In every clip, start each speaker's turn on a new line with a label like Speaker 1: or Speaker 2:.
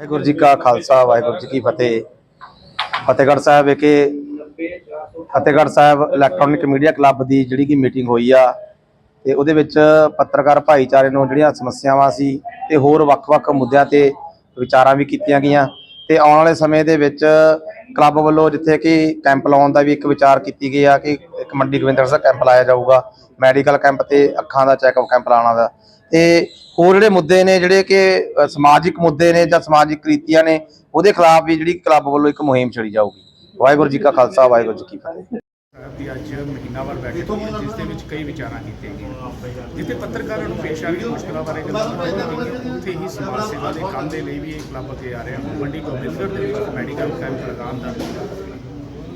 Speaker 1: ਵਾਹਿਗੁਰੂ ਜੀ ਕਾ ਖਾਲਸਾ, ਵਾਹਿਗੁਰੂ ਜੀ ਕੀ ਫਤਿਹ। ਫਤਿਹਗੜ੍ਹ ਸਾਹਿਬ ਵਿਖੇ Fatehgarh Sahib electronic media club ਦੀ ਜਿਹੜੀ ਕਿ ਮੀਟਿੰਗ ਹੋਈ ਆ, ਤੇ ਉਹਦੇ ਵਿੱਚ ਪੱਤਰਕਾਰ ਭਾਈਚਾਰੇ ਨੂੰ ਜਿਹੜੀਆਂ ਸਮੱਸਿਆਵਾਂ ਸੀ ਤੇ ਹੋਰ ਵੱਖ-ਵੱਖ ਮੁੱਦਿਆਂ ਤੇ ਵਿਚਾਰਾਂ ਵੀ ਕੀਤੀਆਂ ਗਈਆਂ। ਤੇ ਆਉਣ ਵਾਲੇ ਸਮੇਂ ਦੇ ਵਿੱਚ ਕਲੱਬ ਵੱਲੋਂ ਜਿੱਥੇ ਕਿ ਕੈਂਪ ਲਾਉਣ ਦਾ ਵੀ ਇੱਕ ਵਿਚਾਰ ਕੀਤੀ ਗਈ ਆ ਕਿ ਇੱਕ ਮੰਡੀ ਗੋਬਿੰਦਰ ਸਿੰਘ ਕੈਂਪ ਲਾਇਆ ਜਾਊਗਾ, ਮੈਡੀਕਲ ਕੈਂਪ ਤੇ ਅੱਖਾਂ ਦਾ ਚੈੱਕਅਪ ਕੈਂਪ ਲਾਉਣਾ ਦਾ। ਤੇ ਹੋਰ ਜਿਹੜੇ ਮੁੱਦੇ ਨੇ, ਜਿਹੜੇ ਕਿ ਸਮਾਜਿਕ ਮੁੱਦੇ ਨੇ ਜਾਂ ਸਮਾਜਿਕ ਕ੍ਰਿਤੀਆਂ ਨੇ, ਉਹਦੇ ਖਿਲਾਫ ਵੀ ਜਿਹੜੀ ਕਲੱਬ ਵੱਲੋਂ ਇੱਕ ਮੁਹਿੰਮ ਛੜੀ ਜਾਊਗੀ। ਵਾਹਿਗੁਰੂ ਜੀ ਕਾ ਖਾਲਸਾ, ਵਾਹਿਗੁਰੂ ਜੀ ਕੀ ਫਤਿਹ।
Speaker 2: ਦੀ ਅੱਜ ਮਹੀਨਾਵਾਰ ਬੈਠਕ ਹੋਈ ਜਿਸ ਦੇ ਵਿੱਚ ਕਈ ਵਿਚਾਰਾਂ ਕੀਤੀਆਂ ਗਈਆਂ। ਜਿੱਥੇ ਪੱਤਰਕਾਰਾਂ ਨੂੰ ਪੇਸ਼ ਆ ਰਹੀਆਂ ਮੁਸ਼ਕਲਾਂ ਬਾਰੇ ਗੱਲਾਂ ਗਈਆਂ। ਉੱਥੇ ਹੀ ਸਮਾਜ ਸੇਵਾ ਦੇ ਕੰਮ ਦੇ ਲਈ ਵੀ ਇਹ ਕਲੱਬ ਅੱਗੇ ਆ ਰਿਹਾ। ਮੰਡੀ ਗੋਬਿੰਦਗੜ੍ਹ ਦੇ ਵਿੱਚ ਮੈਡੀਕਲ ਕੈਂਪ ਲਗਾਉਣ ਦਾ।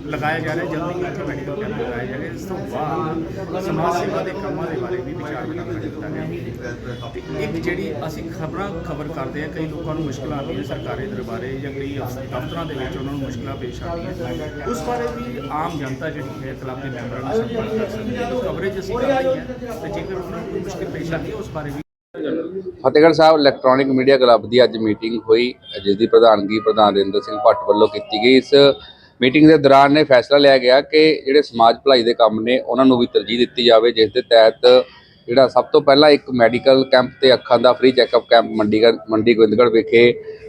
Speaker 2: ਲਗਾਇਆ ਜਾ ਰਿਹਾ, ਜਲਦੀ ਇੱਥੇ ਮੈਡੀਕਲ ਕੈਂਪ ਲਗਾਇਆ ਜਾ ਰਿਹਾ। ਇਸ ਤੋਂ ਬਾਅਦ ਸਮਾਜ ਸੇਵਾ ਦੇ ਕੰਮਾਂ ਦੇ ਬਾਰੇ ਵੀ ਵਿਚਾਰ ਵਟਾਂਦਰਾ ਕੀਤਾ ਗਿਆ। ਤੇ ਇੱਕ ਜਿਹੜੀ ਅਸੀਂ ਖਬਰਾਂ ਖਬਰ ਕਰਦੇ ਆ ਕਈ ਲੋਕਾਂ ਨੂੰ ਮੁਸ਼ਕਲਾਂ ਆਉਂਦੀਆਂ ਸਰਕਾਰੀ ਦਰਬਾਰੇ ਜਾਂ ਕਈ ਦਫ਼ਤਰਾਂ ਦੇ ਵਿੱਚ ਉਹਨਾਂ ਨੂੰ ਮੁਸ਼ਕਲਾਂ ਪੇਸ਼ ਆਉਂਦੀਆਂ ਉਸ ਬਾਰੇ ਵੀ ਆਮ ਜਨਤਾ ਜਿਹੜੀ ਹੈ, ਕਲੱਬ ਦੇ ਮੈਂਬਰਾਂ ਨੂੰ ਸੰਪਰਕ ਕਰ ਸਕਦੀ ਹੈ। ਕਵਰੇਜ ਅਸੀਂ ਕਰ ਰਹੀ ਹੈ ਤੇ ਜੇਕਰ ਉਹਨਾਂ ਨੂੰ ਕੋਈ ਮੁਸ਼ਕਲ ਪੇਸ਼ ਆਉਂਦੀ ਹੈ, ਉਸ ਬਾਰੇ ਵੀ
Speaker 3: Fatehgarh Sahib electronic media club ਦੀ ਅੱਜ ਮੀਟਿੰਗ ਹੋਈ ਜਿਸ ਦੀ ਪ੍ਰਧਾਨਗੀ ਪ੍ਰਧਾਨ ਰਿੰਦਰ ਸਿੰਘ ਭੱਟ ਵੱਲੋਂ ਕੀਤੀ ਗਈ। ਇਸ ਮੀਟਿੰਗ ਦੇ ਦੌਰਾਨ ਇਹ ਫੈਸਲਾ ਲਿਆ ਗਿਆ ਕਿ ਜਿਹੜੇ ਸਮਾਜ ਭਲਾਈ ਦੇ ਕੰਮ ਨੇ, ਉਹਨਾਂ ਨੂੰ ਵੀ ਤਰਜੀਹ ਦਿੱਤੀ ਜਾਵੇ, ਜਿਸ ਦੇ ਤਹਿਤ ਜਿਹੜਾ ਸਭ ਤੋਂ ਪਹਿਲਾਂ ਇੱਕ ਮੈਡੀਕਲ ਕੈਂਪ ਤੇ ਅੱਖਾਂ ਦਾ free checkup camp Mandigarh Mandi Gobindgarh ਵਿਖੇ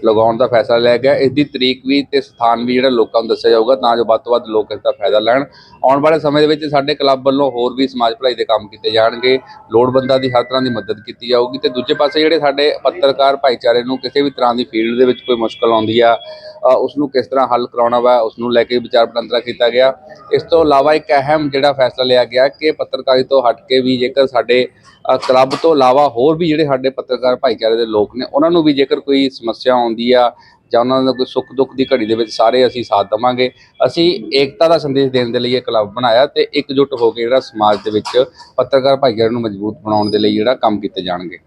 Speaker 3: ਲਗਾਉਣ ਦਾ ਫੈਸਲਾ ਲਿਆ ਗਿਆ। ਇਸ ਦੀ ਤਰੀਕ ਵੀ ਤੇ ਸਥਾਨ ਵੀ ਜਿਹੜਾ ਲੋਕਾਂ ਨੂੰ ਦੱਸਿਆ ਜਾਊਗਾ ਤਾਂ ਜੋ ਵੱਧ ਤੋਂ ਵੱਧ ਲੋਕ ਇਸ ਦਾ ਫਾਇਦਾ ਲੈਣ। ਆਉਣ ਵਾਲੇ ਸਮੇਂ ਦੇ ਵਿੱਚ ਸਾਡੇ ਕਲੱਬ ਵੱਲੋਂ ਹੋਰ ਵੀ ਸਮਾਜ ਭਲਾਈ ਦੇ ਕੰਮ ਕੀਤੇ ਜਾਣਗੇ। ਲੋੜਵੰਦਾਂ ਦੀ ਹਰ ਤਰ੍ਹਾਂ ਦੀ ਮਦਦ ਕੀਤੀ ਜਾਊਗੀ। ਤੇ ਦੂਜੇ ਪਾਸੇ ਜਿਹੜੇ ਸਾਡੇ ਪੱਤਰਕਾਰ ਭਾਈਚਾਰੇ ਨੂੰ ਕਿਸੇ ਵੀ ਤਰ੍ਹਾਂ ਦੀ ਫੀਲਡ ਦੇ ਵਿੱਚ ਕੋਈ ਮੁਸ਼ਕਲ ਆਉਂਦੀ ਆ ਅ, ਉਸ ਨੂੰ ਕਿਸ ਤਰ੍ਹਾਂ ਹੱਲ ਕਰਾਉਣਾ ਵਾ ਉਸ ਨੂੰ ਲੈ ਕੇ ਵਿਚਾਰ ਵਟਾਂਦਰਾ ਕੀਤਾ ਗਿਆ। ਇਸ ਤੋਂ ਇਲਾਵਾ ਇੱਕ ਅਹਿਮ ਜਿਹੜਾ ਫੈਸਲਾ ਲਿਆ ਗਿਆ ਕਿ ਪੱਤਰਕਾਰੀ ਤੋਂ ਹਟ ਕੇ ਵੀ ਜੇਕਰ ਸਾਡੇ ਅ, ਕਲੱਬ ਤੋਂ ਇਲਾਵਾ ਹੋਰ ਵੀ ਜਿਹੜੇ ਸਾਡੇ ਪੱਤਰਕਾਰ ਭਾਈਚਾਰੇ ਦੇ ਲੋਕ ਨੇ ਉਹਨਾਂ ਨੂੰ ਵੀ ਜੇਕਰ ਕੋਈ ਸਮੱਸਿਆ ਆਉਂਦੀ ਆ ਜਾਂ ਉਹਨਾਂ ਦਾ ਕੋਈ ਸੁੱਖ ਦੁੱਖ ਦੀ ਘੜੀ ਦੇ ਵਿੱਚ ਸਾਰੇ ਅਸੀਂ ਸਾਥ ਦੇਵਾਂਗੇ। ਅਸੀਂ ਏਕਤਾ ਦਾ ਸੰਦੇਸ਼ ਦੇਣ ਦੇ ਲਈ ਇਹ ਕਲੱਬ ਬਣਾਇਆ ਤੇ ਇਕਜੁੱਟ ਹੋ ਕੇ ਜਿਹੜਾ ਸਮਾਜ ਦੇ ਵਿੱਚ ਪੱਤਰਕਾਰ ਭਾਈਚਾਰੇ ਨੂੰ ਮਜ਼ਬੂਤ ਬਣਾਉਣ ਦੇ ਲਈ ਜਿਹੜਾ ਕੰਮ ਕੀਤੇ ਜਾਣਗੇ।